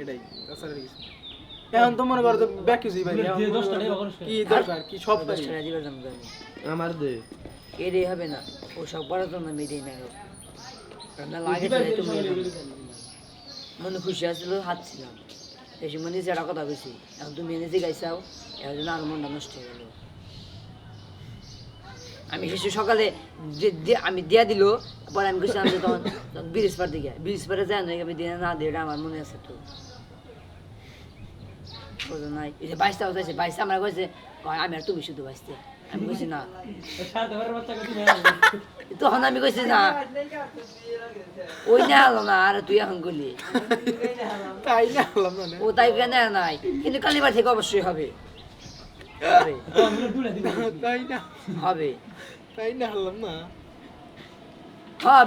এটাই তাছাড়া কিছু এখন তো মনে করো তো ব্যাক ভাই। দশটা। কি দরকার? কি সব দশ টাকা? দিবার আমার দে। এরে হবে না। ও সব বড় তো না মেয়েদের না লাগে তো তুমি মনে খুশি আসছিল হাত ছিলাম মনে যেটা কথা বেশি এখন তুমি এনেছি গাইছাও এর জন্য আর মনটা নষ্ট হয়ে গেল। আমি শেষে সকালে আমি দিয়া দিল পরে আমি গেছিলাম যে তখন ব্রিজ পার দিকে ব্রিজ পারে যায় না আমি দিয়ে না দিয়ে আমার মনে আছে তো। নাই। এই যে বাইশটা হচ্ছে বাইশটা আমরা কইছে আমি আর তুমি শুধু বাইশতে আমি কইছি না। সাথে বারের বাচ্চা কত তখন আমি কইছি না। ওই না হলো না আর তুই এখন গলি। তাই না হলাম না ও তাই কেন নাই? কিন্তু কালিবার থেকে অবশ্যই হবে। তাই না? হবে তাই না হলাম না হ্যাঁ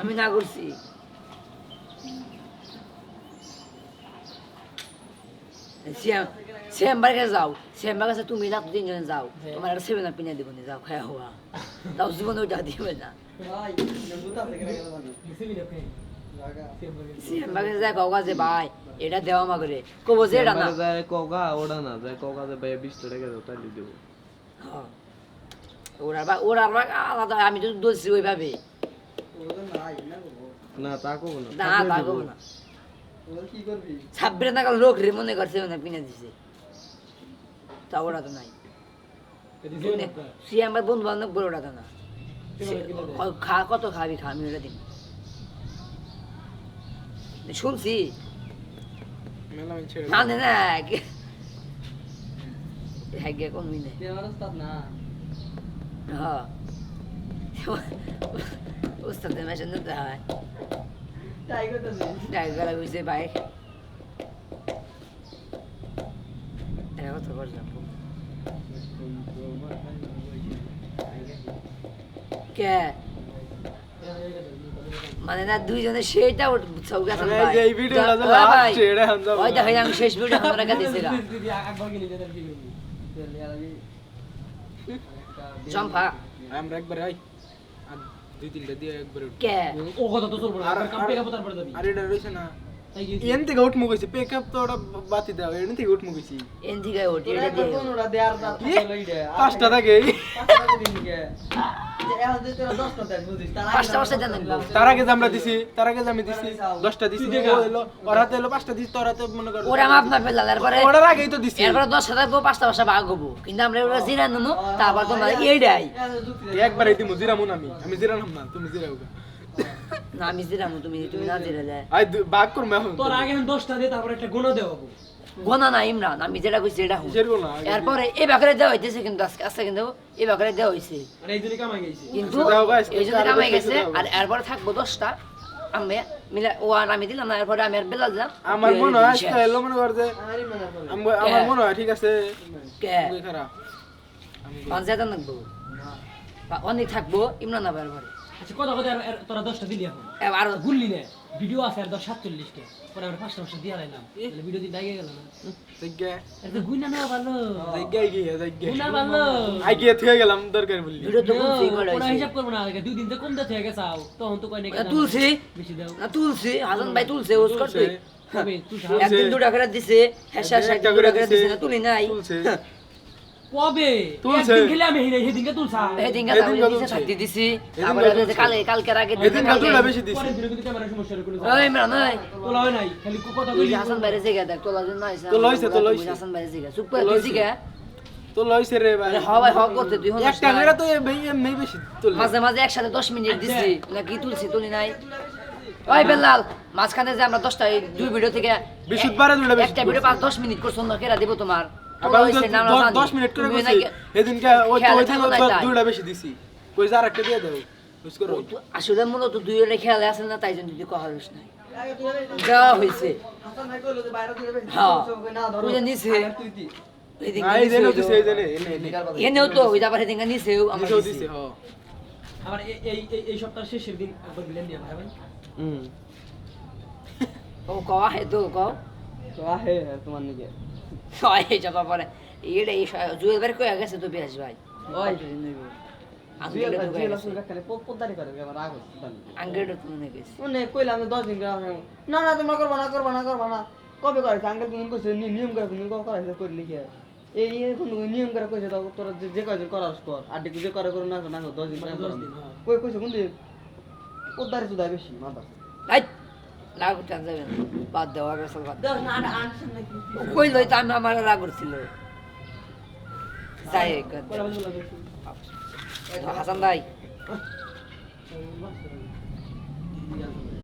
আমি না করছি। শ্যাম শ্যামবার কাছে যাও। শ্যামবার কাছে তুমি না তিনজনে যাও। তোমার একটা সেভেন আপ কিনে দেবো যাও খায়া হওয়া। তাও জীবনে ওইটা দিবে না। যায় কাছে ভাই এটা দেওয়া মা করে কবো যে এটা না। যায় কোকা ওটা না যায় কোকা যে ভাই 20 টাকা দাও তাই দেব। হ্যাঁ। ওরা বা ওরা বা আলাদা আমি তো দোষী ওইভাবে। না তা কব না। না পারব না। ছাব্বিশ টাকা লোক রে মনে করছে না পিনে দিছে। তা ওরা তো নাই। সে আমার বন্ধু বান্ধব বলে ওটা তো না। খা কত খাবি খা আমি ওটা দিন শুনছি মেলা আমি ছেড়ে মানে না হ্যাঁ গিয়ে কোন মিনে হ্যাঁ উস্তাদের মেশিন নিতে হয় টাইগার হইছে বাইক এটা কত করলাম কে মানে না দুইজনে সেইটা সব গেছে মানে এই যে এই ভিডিওটা যে last, এটা আমরা ওইটা হই আমি শেষ ভিডিও আমরা কাছে দিছিলাম চম্পা। আমরা একবারে আই। দুই তিনটা দিয়ে একবারে কে? ও কথা তো চলবে আর- কাপে কাম পেগা পতার পরে যাবি। আর এটা রইছে না। থেকে উঠমু গেছি পেক আপ তো ওটা বাতি দাও এন থেকে উঠমু গেছি এন থেকে ওটি এটা পাঁচটা থাকে পাঁচটা পাঁচটা দেন না তার আগে যে আমরা দিছি তার আগে যে আমি দিছি দশটা দিছি মনে কর ওরা মাপ না এরপরে আগেই তো দিছি এরপরে দশ হাজার পাঁচটা পাঁচটা ভাগ হব কিন্তু আমরা ওরা জিরা নেব তারপর তোমার এইটাই একবারে দিমু আমি আমি জিরানাম না তুমি জিরাও না আমি জিরামু তুমি তুমি না যায় আই এখন তোর আগে 10টা দে তারপর একটা গোনা হবে গোনা না ইমরান। আমি যেটা কইছি এটা হুঁ। কিসের গোনা? আগে এরপরে এই বাকরে দেওয়া হইতেছে কিন্তু আজকে আজকে কিন্তু এই বাকরে দেওয়া হইছে। আর এই জন্য কামাই গেছি। কিন্তু আচ্ছা, এই জন্য কামাই গেছে আর এরপরে থাকব দশটা। আমি মিলা ও আর আমি দিলাম না এরপরে আমি আর বেলাল দিলাম। আমার মনে হয় আজকে এলো মনে কর যে আমার মনে হয় ঠিক আছে কে? খারাপ নাকবো বা অনেক থাকব ইমরান আবার ঘরে আচ্ছা কথা কথা আর- আর তোরা 10টা দিলি এখন। আর গুললি না। ভিডিও আছে আর 10 47 পরে আমরা পাঁচটা পাঁচটা দিয়া লাইলাম ভিডিও দিন আগে গেল না। তো গুইনা ভালো। ভালো। আই গিয়ে থেকে গেলাম দরকার বললি। ভিডিও তো বলছি ওরা হিসাব করব না দুই দিন তো কম দিতে গেছে আও। তখন তো তুলছি বেশি দাও। না তুলছি হাসান ভাই তুলছে ওস করতে একদিন দুটা করে দিছে হেসা একটা করে করে দিছে। দিছে না তুলি নাই। তুলছে কবে? তুলছে। একদিন আমি হেরে সেদিনকে তুলছা। এদিন এদিন গাতা গাতা দিছে। থাকতে দিছি এদিন যে কালে কালকের আগে এদিন কালকে। বেশি দিছি। পরের দিনে ক্যামেরা সমস্যা হলো ওই ইমরান ওই। তোলা হয় নাই। খালি কথা ওই হাসান বাইরে জিগা দেখ তোলা জন্য আইসা তো লইছে, তো লইছে। হাসান বাইরে জিগা চুপ করে দিছি কে তো লইছে রে ভাই। আরে হওয়াই হওয়া করতে তুই একটা করে তো এই বেশি তুললে মাঝে মাঝে একসাথে দশ মিনিট দিছি নাকি তুলছি তুলি নাই। ওই বেলাল মাঝখানে যে আমরা দশটা এই দুই ভিডিও থেকে দুইটা একটা ভিডিও পাঁচ দশ মিনিট করছ না কেরা দিব তোমার। আবার তোলা ওই যে হইছে, না আমরা দশ- জানি। দশ মিনিট করে তুমি এদিনকে ওই তো খেয়ালে ওই দিন থাকো নাই তাই? দুইটা বেশি দিছি। কই যে আরেকটা দিয়ে দাও। আসলে মূলত দুই জনের খেয়ালে আছে না তাই জন্য কথা বলিস নাই। দেওয়া হয়েছে হ্যাঁ। এনে এনেও তো ওই তারপরে এদিকে নিচেও আমার দিছে। আমার এই এই সপ্তাহ শেষের দিন একবার মিলেন নিয়ে ভাই হুম। ও কওয়া হে তো কও। তো আহে তোমার নিকে। এই চাপা পরে এইটা এই জুয়েল বাড়ি কয়ে গেছে? তো বেশ ভাই। ওই। না না তোমরা করবা না করবা না করবা না। কবে করেছে আঙ্কেল তুমি কইছে নিয়ম করে তুমি করাইছে? করি লিখে। এই কোন নিয়ম করে কইছে তোরা যে- যে কয়জন করাস কর আর দেখি যে করে করে না না দশ দিন হ্যাঁ। কই কইছে কোন দিন? পোদ্দারি সুদা বেশি মাথা রাগ উঠে যাবে বাদ দেওয়া গেছে। কই লই তো আমি আমার রাগ উঠছিল যাই। হাসান ভাই